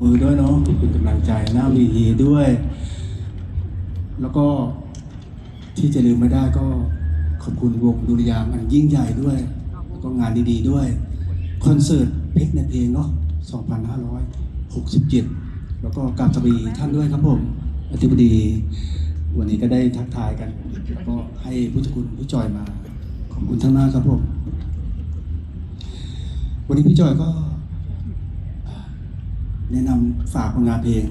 มือด้วยเนาะเป็นกำลังใจหน้าวีทีด้วย แล้วก็ที่จะลืมไม่ได้ก็ขอบคุณวงดุริยางค์อันยิ่งใหญ่ด้วย แล้วก็งานดีๆด้วย คอนเสิร์ตเพลงในเพลงเนาะ2567 แล้วก็กราบสวีท่านด้วยครับผมอธิบดี วันนี้ก็ได้ทักทายกัน แล้วก็ให้ผู้จัดคุณพี่จอยมา ขอบคุณทั้งมาครับผม วันนี้พี่จอยก็ แนะนำฝากผลงานเพลง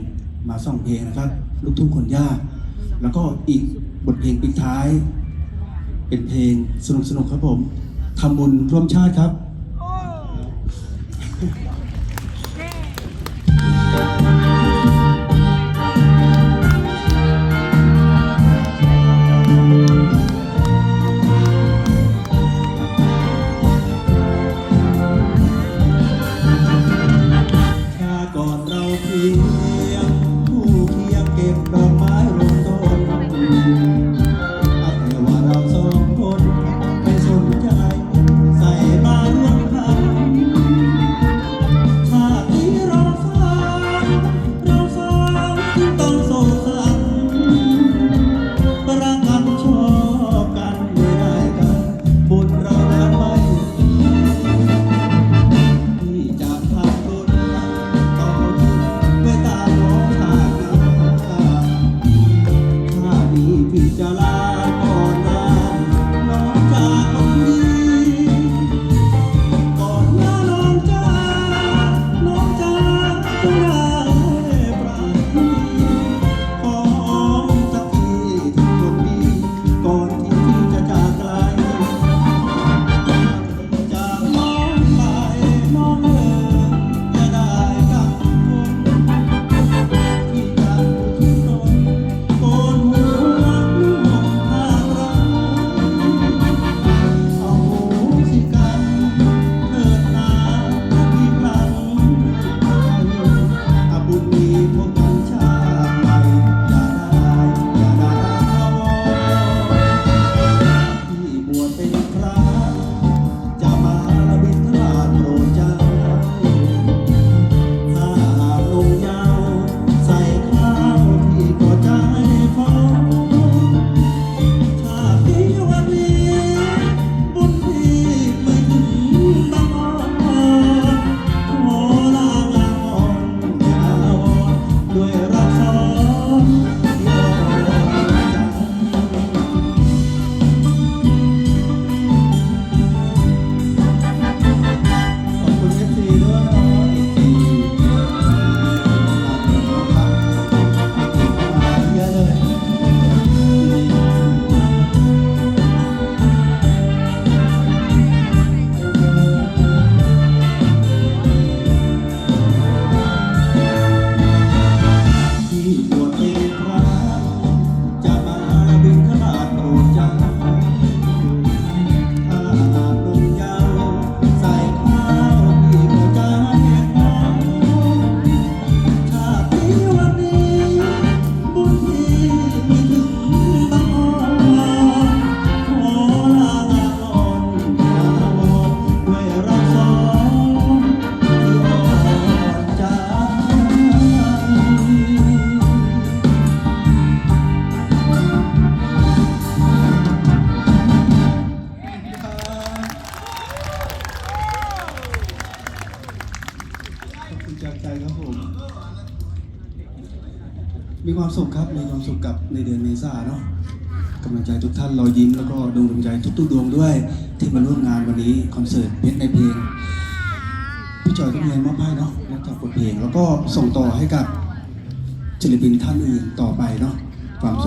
มาสองเพลงนะครับ ลูกทุ่งคนยาก แล้วก็อีกบทเพลงปิดท้าย เป็นเพลงสนุกๆครับผมทำบุญร่วมชาติครับช ครับผม มีความสุขครับ มีความสุขกับในเดือนเมษาเนาะกำลังใจทุกท่านรอยยิ้มแล้วก็ดวงดวงใจทุกๆดวงด้วย ที่มาร่วมงานวันนี้คอนเสิร์ตเพชรในเพลงพี่จอยก็มีมอบให้เนาะนอกจากบทเพลงแล้วก็ส่งต่อให้กับศิลปินท่านอื่นต่อไปเนาะความสุข